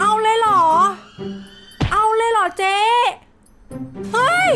เอาเลยเหรอ เอาเลยเหรอเจ๊ เฮ้ย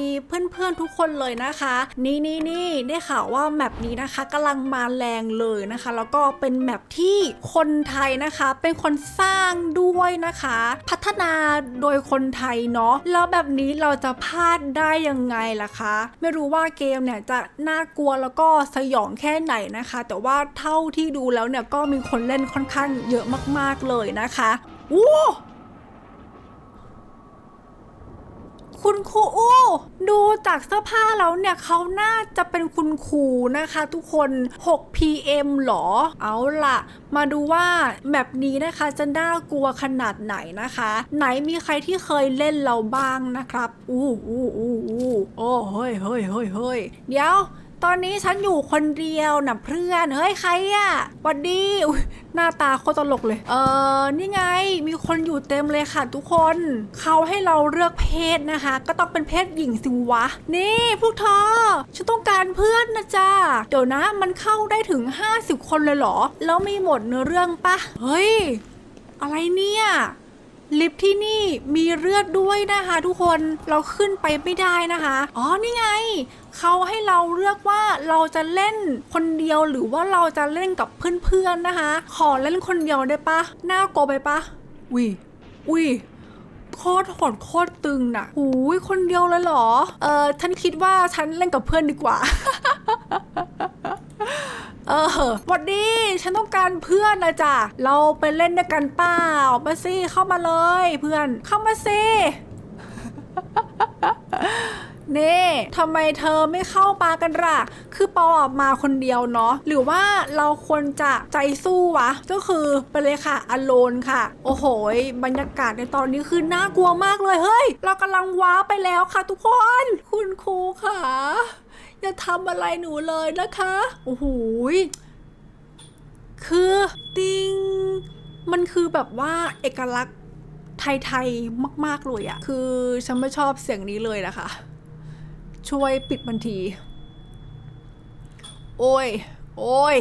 ดีเพื่อนๆทุกคนเลยนะคะ นี่นี่นี่ได้ข่าวว่าแมปนี้นะคะกำลังมาแรงเลยนะคะ แล้วก็เป็นแมปที่คนไทยนะคะ เป็นคนสร้างด้วยนะคะ พัฒนาโดยคนไทยเนาะแล้วแบบนี้เราจะพลาดได้ยังไงล่ะคะ ไม่รู้ว่าเกมเนี่ยจะน่ากลัวแล้วก็สยองแค่ไหนนะคะ แต่ว่าเท่าที่ดูแล้วเนี่ยก็มีคนเล่นค่อนข้างเยอะมากๆเลยนะคะอู้ คุณครูอู้ดูจากเสื้อผ้าแล้วเนี่ยเขาน่าจะเป็นคุณครูนะคะ ทุกคน 6 pm หรอ เอาล่ะ มาดูว่าแบบนี้นะคะจะน่ากลัวขนาดไหนนะคะ ไหนมีใครที่เคยเล่นเราบ้างนะครับ อู้อู้อู้อู้โอ้เฮ้ยเฮ้ยเฮ้ยเฮ้ยเดี๋ยว ตอนนี้ฉันอยู่คนเดียวนะเพื่อน เฮ้ย ใครอะหวัดดีหน้าตาโคตรตลกเลย เออนี่ไง มีคนอยู่เต็มเลยค่ะทุกคน เขาให้เราเลือกเพศนะคะ ก็ต้องเป็นเพศหญิงสิวะ นี่พวกเธอ ฉันต้องการเพื่อนนะจ๊ะ เดี๋ยวนะ มันเข้าได้ถึง 50 คนเลยเหรอ แล้วมีหมดเนื้อเรื่องปะ เฮ้ย อะไรเนี่ย ลิฟต์ที่นี่มีเลือดด้วยนะคะทุกคนเราขึ้นไปไม่ได้นะคะ อ๋อนี่ไงเขาให้เราเลือกว่าเราจะเล่นคนเดียวหรือว่าเราจะเล่นกับเพื่อนๆนะคะ ขอเล่นคนเดียวได้ปะน่ากลัวไปปะวิวิโคตรโหดโคตรตึงน่ะหูยคนเดียวเลยเหรอ เออฉันคิดว่าฉันเล่นกับเพื่อนดีกว่า เออหวัดดีฉันต้องการเพื่อนนะจ๊ะเราไปเล่นด้วยกันเปล่ามาสิเข้ามาเลยเพื่อน เข้ามาสิเน่ทำไมเธอไม่เข้ามากันล่ะ คือปอออกมาคนเดียวเนาะ หรือว่าเราควรจะใจสู้วะ ก็คือไปเลยค่ะอโลนค่ะ โอ้โห บรรยากาศในตอนนี้คือน่ากลัวมากเลย เฮ้ย เรากำลังว้าไปแล้วค่ะทุกคน คุณครูค่ะ อย่าทำอะไรหนูเลยนะคะ โอ้โหคือติงมันคือแบบว่าเอกลักษณ์ไทยๆมาก ๆ เลยอะคือฉันไม่ชอบเสียงนี้เลยนะคะ ช่วยปิดบันที โอ้ย โอ้ย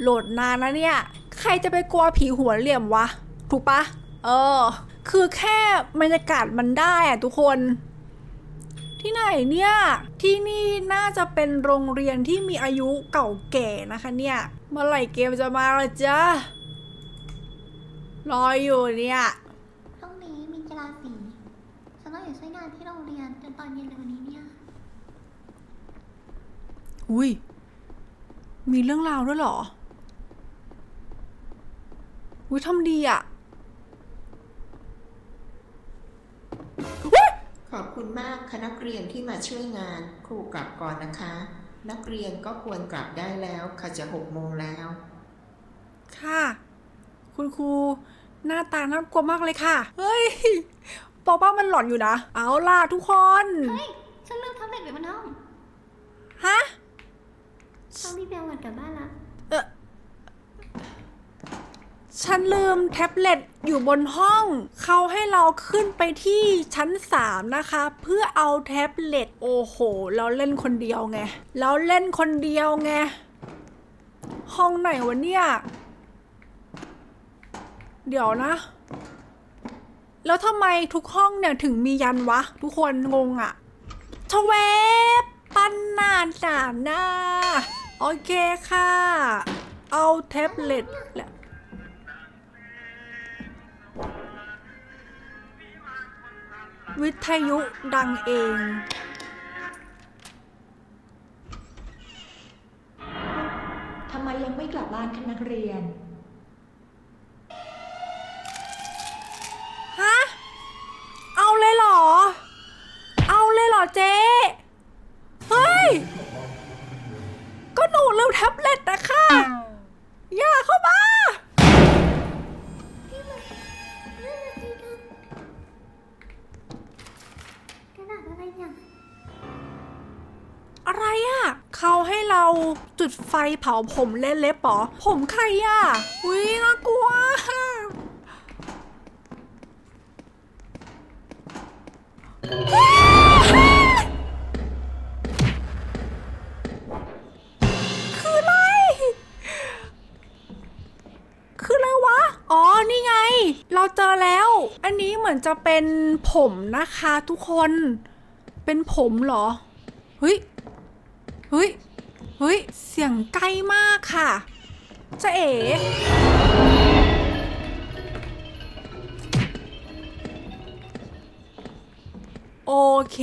โหลดนานนะเนี่ย ใครจะไปกลัวผีหัวเหลี่ยมวะ ถูกปะ เออ คือแค่บรรยากาศมันได้อะทุกคน ที่ไหนเนี่ย ที่นี่น่าจะเป็นโรงเรียนที่มีอายุเก่าแก่นะคะเนี่ย เมื่อไหร่เกมจะมาละจ๊ะ รออยู่เนี่ย พรุ่งนี้มีกีฬาสีฉันต้องอยู่ช่วยงานที่โรงเรียนจนตอนเย็นในวันนี้เนี่ย อุ้ย มีเรื่องราวด้วยเหรออุ้ยทำดีอะ ขอบคุณมากคณะนักเรียนที่มาช่วยงาน ครูกลับก่อนนะคะ นักเรียนก็ควรกลับได้แล้วค่ะจะหกโมงแล้ว ค่ะ คุณครูหน้าตาน่ากลัวมากเลยค่ะ เฮ้ยปอป้ามันหลอนอยู่นะ เอาล่ะทุกคน เฮ้ย ฉันลืมแท็บเล็ตไว้บนห้องฮะ ต้องรีบไปเอาเงินกลับบ้านละเออ ฉันลืมแท็บเล็ตอยู่บนห้อง เขาให้เราขึ้นไปที่ชั้น 3 นะคะ เพื่อเอาแท็บเล็ต โอ้โห เราเล่นคนเดียวไง เราเล่นคนเดียวไง ห้องไหนวะเนี่ย เดี๋ยวนะ แล้วทำไมทุกห้องเนี่ยถึงมียันวะ ทุกคนงงอะชเวบปันนานสามหน้าโอเคค่ะ เอาแท็บเล็ตแหละ วิทยุดังเองทำไมยังไม่กลับบ้านคะนักเรียน ฮะ เอาเลยเหรอ เอาเลยเหรอเจ๊ เฮ้ย ก็หนูลืมแท็บเล็ต จุดไฟเผาผมเล่นเล็บปอผมใครอะอุ้ยน่ากลัวคืออะไร คืออะไรวะ อ๋อ นี่ไง เราเจอแล้ว อันนี้เหมือนจะเป็นผมนะคะทุกคน เป็นผมเหรอ เฮ้ย เฮ้ย เฮ้ย เสียงใกล้มากค่ะจะเอ๋โอเค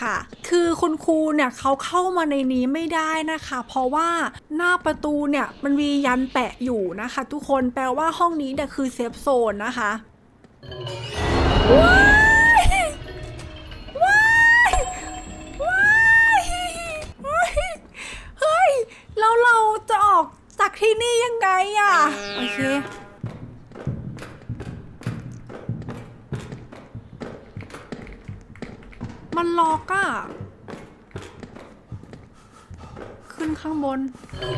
ค่ะ คือคุณครูเนี่ยเขาเข้ามาในนี้ไม่ได้นะคะ เพราะว่าหน้าประตูเนี่ยมันมียันแปะอยู่นะคะ ทุกคนแปลว่าห้องนี้เนี่ยคือเซฟโซนนะคะว้า จากที่นี่ยังไงอะโอเค มันล็อกอะขึ้นข้างบน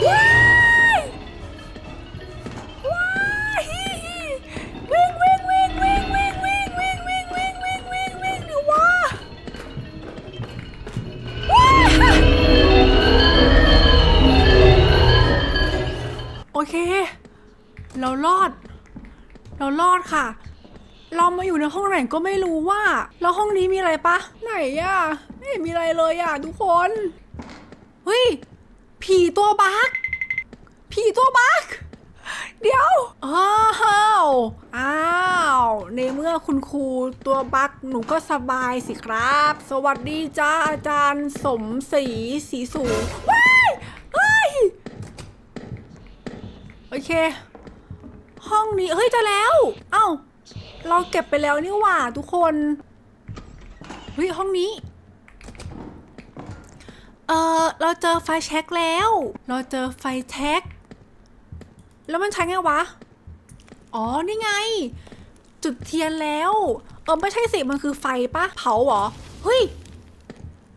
ว้า เค เรารอด เรารอดค่ะ เรามาอยู่ในห้องไหนก็ไม่รู้ว่า แล้วห้องนี้มีอะไรปะ ไหนอะไม่เห็นมีอะไรเลยอะทุกคน เฮ้ย ผีตัวบักผีตัวบักเดี๋ยว อ้าว อ้าว ในเมื่อคุณครูตัวบักหนูก็สบายสิครับ สวัสดีจ้าอาจารย์สมศรีสีสูงว้ายเฮ้ย โอเค ห้องนี้เฮ้ยเจะแล้ว เอ้า เราเก็บไปแล้วนี่หว่าทุกคนเฮ้ยห้องนี้ เออเราเจอไฟแช็กแล้ว เราเจอไฟแช็กแล้วมันใช้ไงวะ อ๋อ นี่ไง จุดเทียนแล้ว เออไม่ใช่สิ มันคือไฟปะเผาเหรอ เฮ้ย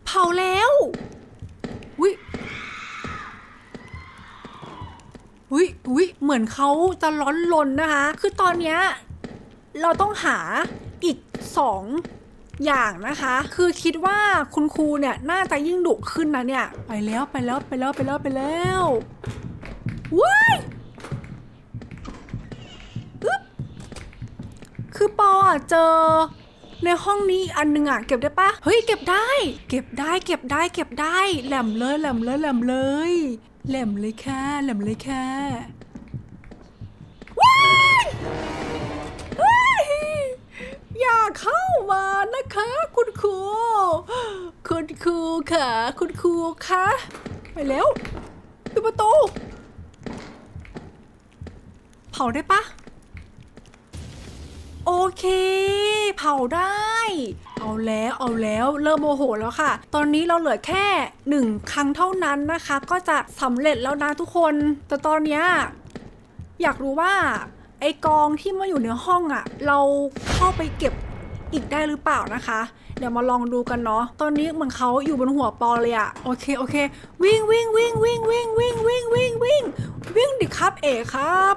เผาแล้ว วิวิเหมือนเขาจะร้อนลนนะคะ คือตอนเนี้ยเราต้องหาอีกสองอย่างนะคะ คือคิดว่าคุณครูเนี่ยน่าจะยิ่งดุขึ้นนะเนี่ย ไปแล้วไปแล้วไปแล้วไปแล้วไปแล้วว้ายอึ๊บคือปออะเจอในห้องนี้อันหนึงอะเก็บได้ปะเฮ้ยเก็บได้ เก็บได้เก็บได้เก็บได้แหลมเลยแหลมเลยแหลมเลย แหลมเลยค่ะแหลมเลยค่ะว้ายว้ายอย่าเข้ามานะคะ คุณครู คุณครูค่ะ คุณครูคะไปแล้วปิดประตู เผาได้ปะ โอเค เผาได้ เอาแล้วเอาแล้วเริ่มโมโหแล้วค่ะ ตอนนี้เราเหลือแค่หนึ่งครั้งเท่านั้นนะคะ ก็จะสำเร็จแล้วนะทุกคน แต่ตอนเนี้ยอยากรู้ว่า ไอกองที่มาอยู่ในห้องอะ่ะ เราเข้าไปเก็บอีกได้หรือเปล่านะคะ เดี๋ยวมาลองดูกันเนาะ ตอนนี้เหมือนเขาอยู่บนหัวปอเลยอะโอเคโอเค วิ่งวิ่งวิ่งวิ่งวิ่งวิ่งวิ่งวิ่งวิ่งวิ่งดิครับเอกครับ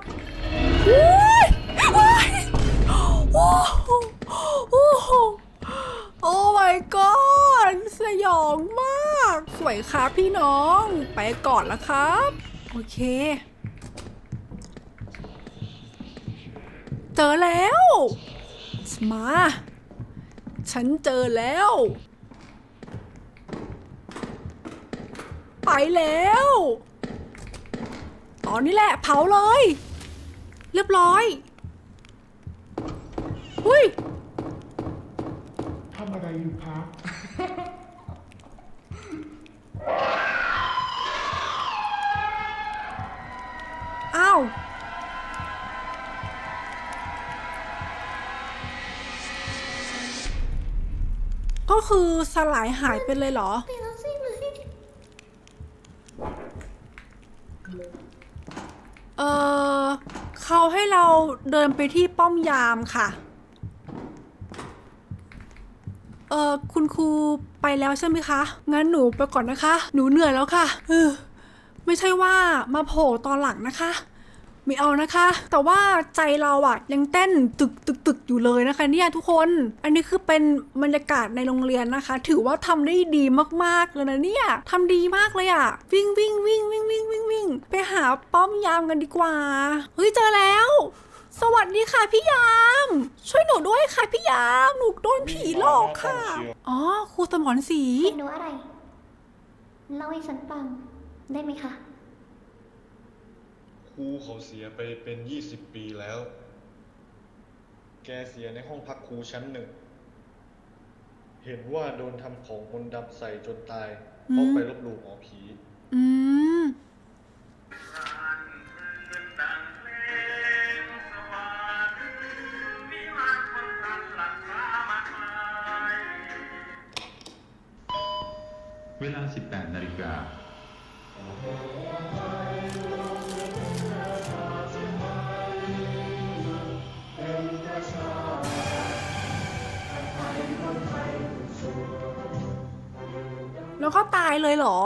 อุ๊ยอุ๊ย โอ้โหโอ้โหโอ้ my god สยองมาก สวยครับพี่น้อง ไปก่อนล้วครับ โอเค เจอแล้ว มา ฉันเจอแล้ว ไปแล้ว ตอนนี้แหละเผาเลย เรียบร้อย หุ้ยทำอะไรอยู่คะอ้าวก็คือสลายหายไปเลยเหรอ ไปแล้วสิเลยเออเขาให้เราเดินไปที่ป้อมยามค่ะ เออคุณครูไปแล้วใช่ไหมคะ งั้นหนูไปก่อนนะคะ หนูเหนื่อยแล้วค่ะเออไม่ใช่ว่ามาโผล่ตอนหลังนะคะ ไม่เอานะคะ แต่ว่าใจเราอะยังเต้นตึกตึกตึกอยู่เลยนะคะ เนี่ยทุกคน อันนี้คือเป็นบรรยากาศในโรงเรียนนะคะ ถือว่าทำได้ดีมากๆเลยนะเนี่ยทำดีมากเลยอะวิ่งวิ่งวิ่งวิ่งวิ่งวิ่งวิ่งไปหาป้อมยามกันดีกว่า เฮ้ยเจอแล้ว สวัสดีค่ะพี่ยาม ช่วยหนูด้วยค่ะพี่ยาม หนูโดนผีหลอกค่ะ อ๋อครูสมรศรีเป็นหนูอะไรเล่าให้ฉันฟังได้ไหมคะครูเขาเสียไปเป็น20ปีแล้ว แกเสียในห้องพักครูชั้นหนึ่ง เห็นว่าโดนทำของมนต์ดำใส่จนตายเพราะไปลบหลู่หมอผี อืม เลยเหรอ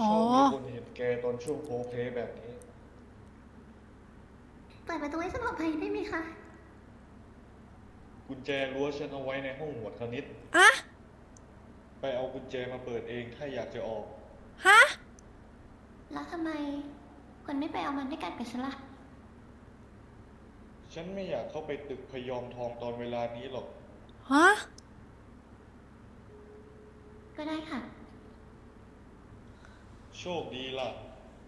ชอ๋ออบมีคนเห็นแกตอนช่วงโพลเพลย์แบบนี้ เปิดประตูให้ฉันออกไปได้ไหมคะ กุญแจรั้วฉันเอาไว้ในห้องหมวดคณิต อะไปเอากุญแจมาเปิดเองถ้าอยากจะออก ฮะ แล้วทำไมคุณไม่ไปเอามันด้วยกันกับฉันล่ะ ฉันไม่อยากเข้าไปตึกพยอมทองตอนเวลานี้หรอก ฮะก็ ได้ค่ะ โชคดีล่ะ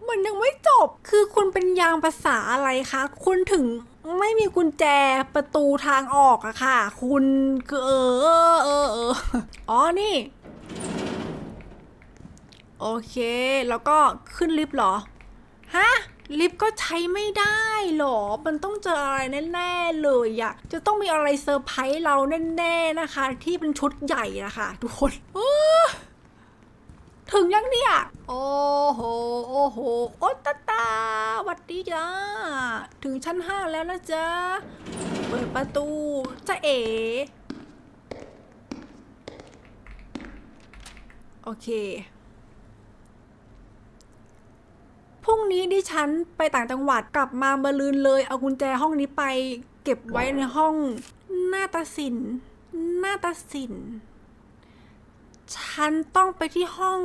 มันยังไม่จบ คือคุณเป็นยางภาษาอะไรคะ คุณถึงไม่มีกุญแจประตูทางออกอะค่ะ คุณคือเออเออเออเอออ๋อ นี่ โอเค แล้วก็ขึ้นลิฟต์เหรอ ฮะ ลิฟต์ก็ใช้ไม่ได้หรอ มันต้องเจออะไรแน่ๆเลยอะจะต้องมีอะไรเซอร์ไพรส์เราแน่ๆนะคะ ที่เป็นชุดใหญ่นะคะทุกคนถึงยังเนี่ย โอ้โห โอ้โห โอตตาหวัดดีจ้า ถึงชั้นห้าแล้วนะจ๊ะ เปิดประตูจะเอ๋โอเค พรุ่งนี้ดิฉันไปต่างจังหวัดกลับมามาลืนเลย เอากุญแจห้องนี้ไป เก็บไว้ในห้องหน้าตาสินหน้าตาสินฉันต้องไปที่ห้อง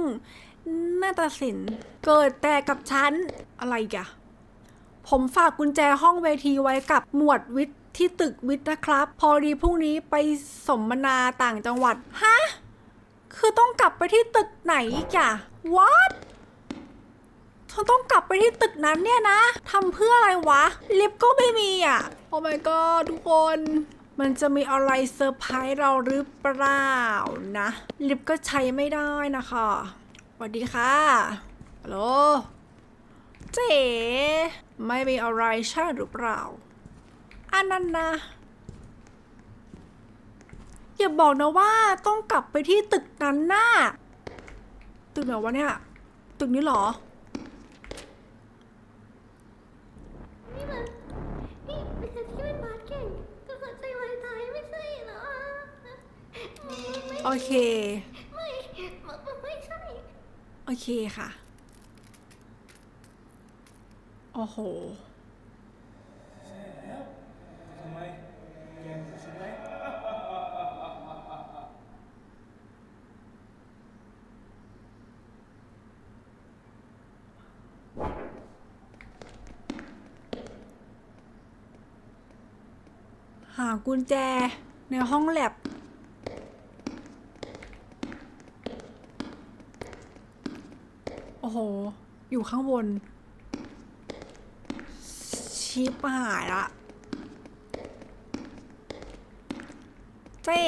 หน้าตาสินเกิดแต่กับฉันอะไรกะผมฝากกุญแจห้องเวทีไว้กับหมวดวิทย์ที่ตึกวิทย์นะครับ พอดีพรุ่งนี้ไปสมนาต่างจังหวัด ฮะ คือต้องกลับไปที่ตึกไหนกะ what เธอต้องกลับไปที่ตึกนั้นเนี่ยนะทำเพื่ออะไรวะ ลิฟต์ก็ไม่มีอะ โอ้ my god ทุกคน มันจะมีอะไรเซอร์ไพรส์เราหรือเปล่านะ ลิฟต์ก็ใช้ไม่ได้นะคะสวัสดีค่ะฮัลโหลเจ๊ไม่มีอะไรใช่หรือเปล่า อันนั้นนะอย่าบอกนะว่าต้องกลับไปที่ตึกนั้นน่ะตึกไหนวะเนี่ย ตึกนี้เหรอ นี่มัน นี่เป็นที่เป็นบาสเก่งก็หัวใจวายตายไม่ใช่เหรอไม่ไม่ โอเค ไม่มันไม่ใช่โอเคค่ะ โอ้โหหากุญแจในห้องแลบ โอ้โห อยู่ข้างบน ชิปหายละเจ๊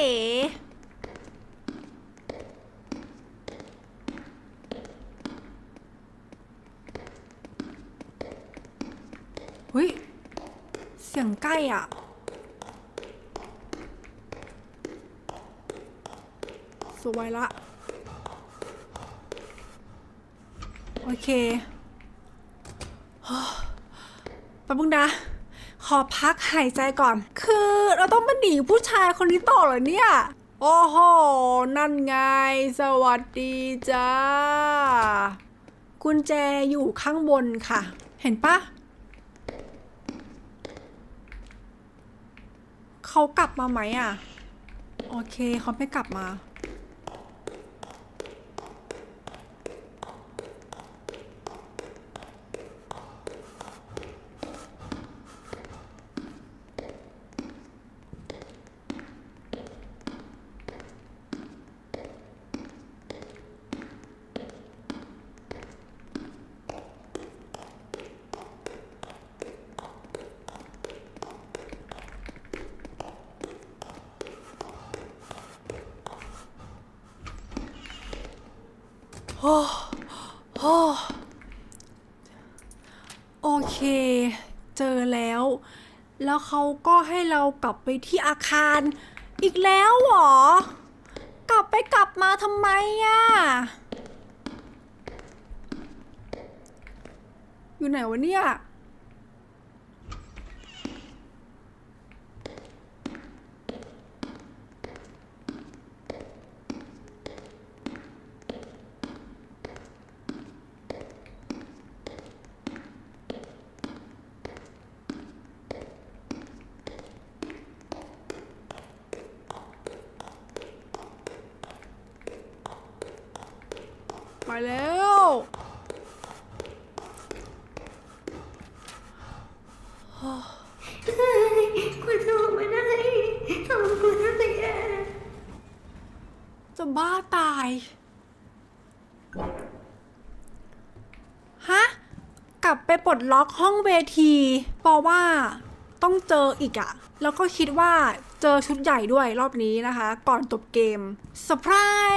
เฮ้ย เสียงใกล้อะ สวยละ โอเคแป๊บนึงนะขอพักหายใจก่อน คือเราต้องมาหนีผู้ชายคนนี้ต่อเหรอเนี่ย โอ้โห นั่นไง สวัสดีจ้า กุญแจอยู่ข้างบนค่ะ เห็นปะเขากลับมาไหมอะ โอเคเขาไม่กลับมา โอ้โอ้โอเค เจอแล้ว แล้วเขาก็ให้เรากลับไปที่อาคาร อีกแล้วเหรอ กลับไปกลับมาทำไมอะอยู่ไหนวะเนี่ย ไปแล้วคุณจะออกมาได้ทำคุณน่าจะแย่จะบ้าตาย ฮะ กลับไปปลดล็อกห้องเวทีเพราะว่าต้องเจออีกอะแล้วก็คิดว่าเจอชุดใหญ่ด้วยรอบนี้นะคะ ก่อนจบเกมเซอร์ไพร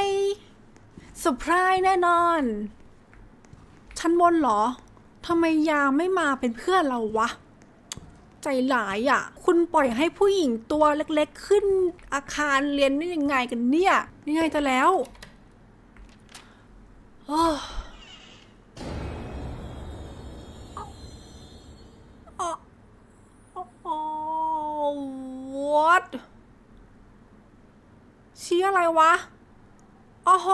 ส์ เซอร์ไพรส์แน่นอน ชั้นบนเหรอทำไมยามไม่มาเป็นเพื่อนเราวะ ใจหลายอะ่ะ คุณปล่อยให้ผู้หญิงตัวเล็กๆขึ้นอาคารเรียนได้ยังไงกันเนี่ยนี่ไงจะแล้วโอ้โอ้โอ้ what ชี้อะไรวะ โอ้โห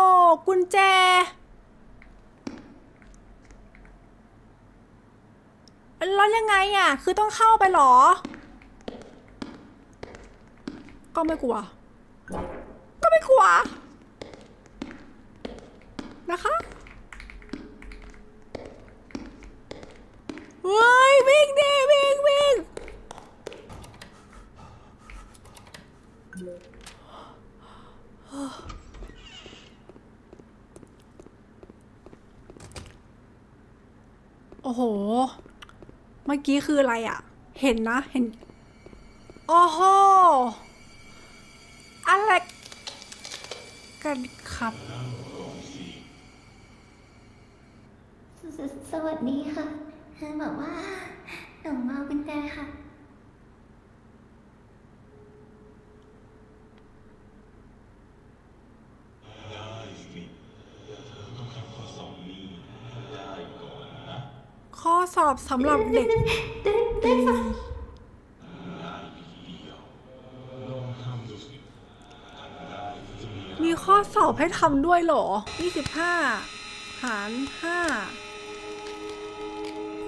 กุญแจ แล้วยังไงอะ คือต้องเข้าไปหรอ ก็ไม่กลัว ก็ไม่กลัว นะคะ เฮ้ย วิ่งดิวิ่งวิ่งโอ้โห เมื่อกี้คืออะไรอะ เห็นนะเห็น โอ้โห อะไรกันครับสสสวัสดีค่ะเธอบอกว่าหนูมาเป็นแจค่ะ ข้อสอบสำหรับเด็กได้ได้ค่ะมีข้อสอบให้ทำด้วยเหรอ 25 หาร 5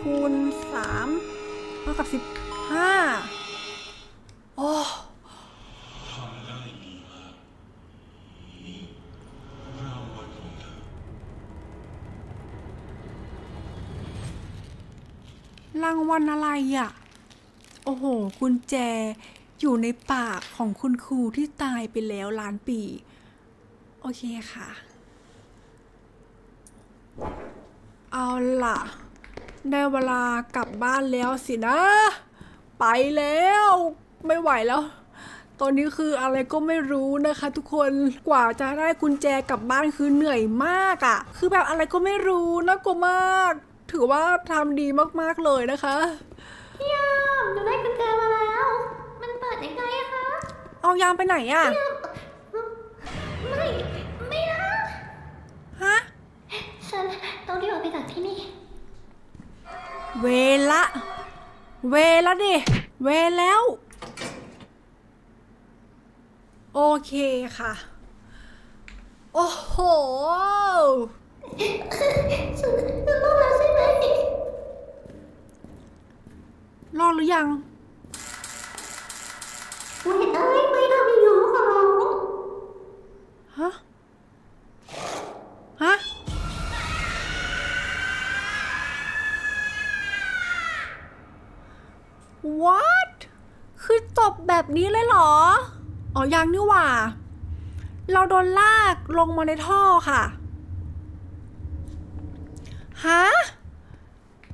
คูณ3เท่ากับ 15 โอ้ รางวัลอะไรอะ โอ้โห กุญแจอยู่ในปากของคุณครูที่ตายไปแล้วล้านปี โอเคค่ะ เอาล่ะ ได้เวลากลับบ้านแล้วสินะ ไปแล้ว ไม่ไหวแล้ว ตอนนี้คืออะไรก็ไม่รู้นะคะทุกคน กว่าจะได้กุญแจกลับบ้านคือเหนื่อยมากอะ่ะ คือแบบอะไรก็ไม่รู้น่ากลัวมาก ถือว่าทำดีมากๆเลยนะคะ พี่ยามหนูได้กุญแจมาแล้ว มันเปิดยังไงอะคะเอายามไปไหนอะ่ะไม่ ไม่นะ ฮะ ฉันต้องรีบออกไปจากที่นี่ เวละ เวละดิ เวรแล้ว โอเคค่ะ โอ้โห ฉันฉันรู้แล้วใช่ไหม รอดหรือยังเว้ยเอ้ยไม่ทำอีกแล้วขอร้องฮะ ฮะ what คือจบแบบนี้เลยเหรอ อ๋อยังนี่หว่า เราโดนลากลงมาในท่อค่ะ ฮะ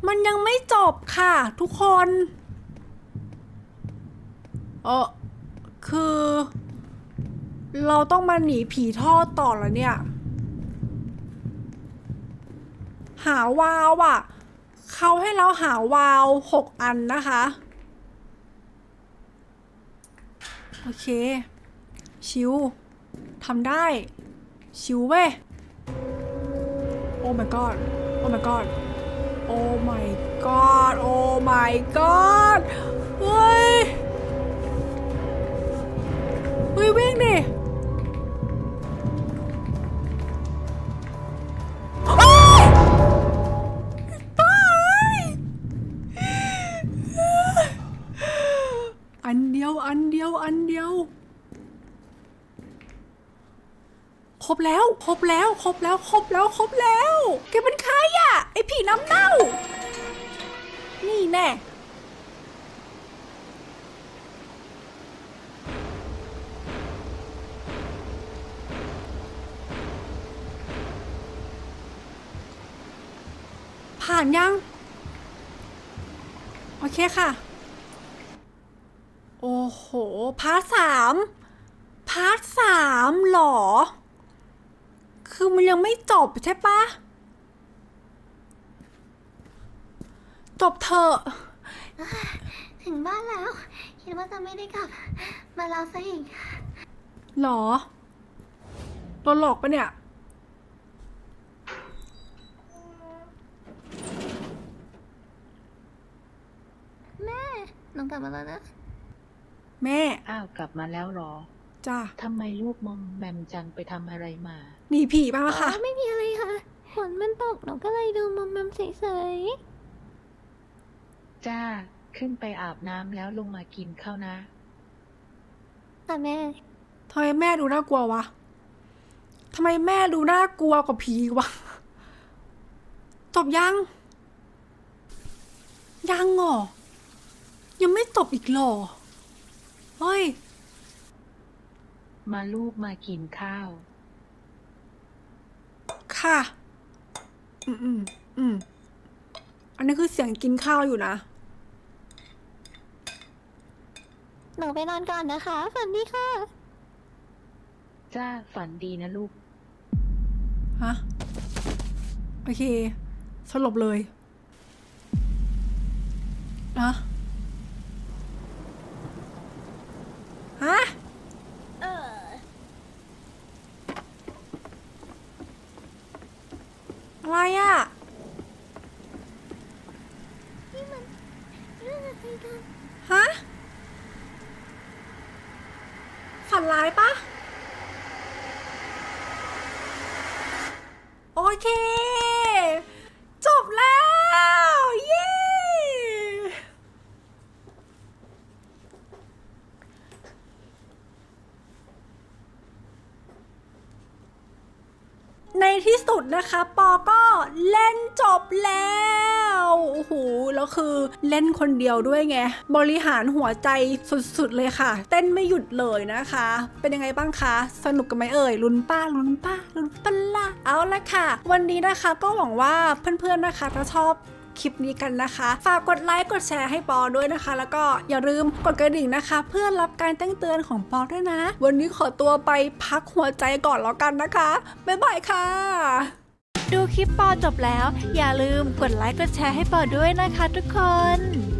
มันยังไม่จบค่ะทุกคน เออคือ เราต้องมาหนีผีท่อต่อแล้วเนี่ย หาวาวอะเขาให้เราหาวาวหกอันนะคะ โอเค ชิวทำได้ ชิวเว้ย โอ้ my god โอ้ my god โอ้ my god โอ้ my god เฮ้ย เฮ้ยวิ่งดิโอ๊ยตายอันเดียว อันเดียว อันเดียว ครบแล้ว ครบแล้ว ครบแล้ว ครบแล้ว ครบแล้ว แกเป็นใครอะไอผีน้ำเน่า นี่แน่ ผ่านยัง โอเคค่ะ โอ้โห พาร์ทสามพาร์ทสามหรอ คือมันยังไม่จบใช่ปะจบเถอะถึงบ้านแล้ว คิดว่าจะไม่ได้กลับ มาแล้วซะอีกหรอโดนหลอกปะเนี่ย แม่หนูกลับมาแล้วนะ แม่อ้าวกลับมาแล้วเหรอจ้าทำไมลูกมอมแมมจังไปทำอะไรมา หนีผีมาค่ะ อ๋อไม่มีอะไรค่ะฝนมันตกหนูก็เลยดูมัมมัมเฉยจ้า ขึ้นไปอาบน้ำแล้วลงมากินข้าวนะๆแต่แม่ ทำไมแม่ดูน่ากลัววะ ทำไมแม่ดูน่ากลัวกว่าผีวะ จบยัง ยังเหรอ ยังไม่จบอีกเหรอเฮ้ย มาลูกมากินข้าว ค่ะ อืมอืมอืมอันนี้คือเสียงกินข้าวอยู่นะ หนูไปนอนก่อนนะคะ ฝันดีค่ะ จ้าฝันดีนะลูก ฮะ โอเค สลบเลยนะ ฮะ อะไรอะ่ะ นี่มันเรื่องอะไรกัน ฮะ ฝันร้ายปะ โอเค จบแล้ว เย้ ในที่สุดนะคะ ปอก็เล่นจบแล้วโอ้โหแล้วคือเล่นคนเดียวด้วยไง บริหารหัวใจสุดๆเลยค่ะ เต้นไม่หยุดเลยนะคะ เป็นยังไงบ้างคะ สนุกกันไหมเอ่ยลุ้นป้าลุ้นป้าลุ้นป้าละเอาละค่ะ วันนี้นะคะก็หวังว่าเพื่อนๆนะคะ ถ้าชอบ คลิปนี้กันนะคะ ฝากกดไลค์กดแชร์ให้ปอด้วยนะคะ แล้วก็อย่าลืมกดกระดิ่งนะคะ เพื่อรับการแจ้งเตือนของปอด้วยนะ วันนี้ขอตัวไปพักหัวใจก่อนแล้วกันนะคะ บ๊ายบายค่ะ ดูคลิปปอจบแล้ว อย่าลืมกดไลค์กดแชร์ให้ปอด้วยนะคะทุกคน